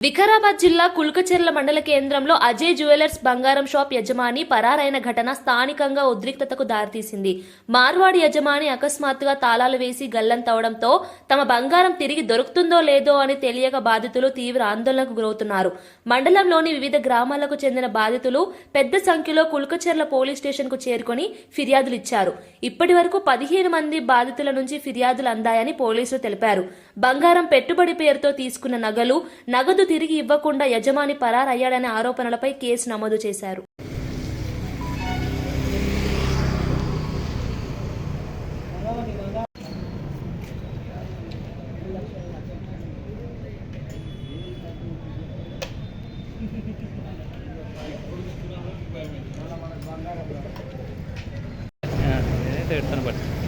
వికారాబాద్ జిల్లా కుల్కచెర్ల మండల కేంద్రంలో అజయ్ జ్యువెలర్స్ బంగారం షాప్ యజమాని పరారైన ఘటన స్థానికంగా ఉద్రిక్తతకు దారితీసింది. మార్వాడి యజమాని అకస్మాత్తుగా తాళాలు వేసి గల్లంతవడంతో తమ బంగారం తిరిగి దొరుకుతుందో లేదో అని తెలియక బాధితులు తీవ్ర ఆందోళనకు గురవుతున్నారు. మండలంలోని వివిధ గ్రామాలకు చెందిన బాధితులు పెద్ద సంఖ్యలో కుల్కచెర్ల పోలీస్ స్టేషన్కు చేరుకొని ఫిర్యాదులు ఇచ్చారు. ఇప్పటి వరకు పదిహేను మంది బాధితుల నుంచి ఫిర్యాదులు అందాయని పోలీసులు తెలిపారు. బంగారం పెట్టుబడి పేరుతో తీసుకున్న నగలు నగదు తిరిగి ఇవ్వకుండా యజమాని పరారయ్యాడనే ఆరోపణలపై కేసు నమోదు చేశారు. నేనైతే ఎడతాను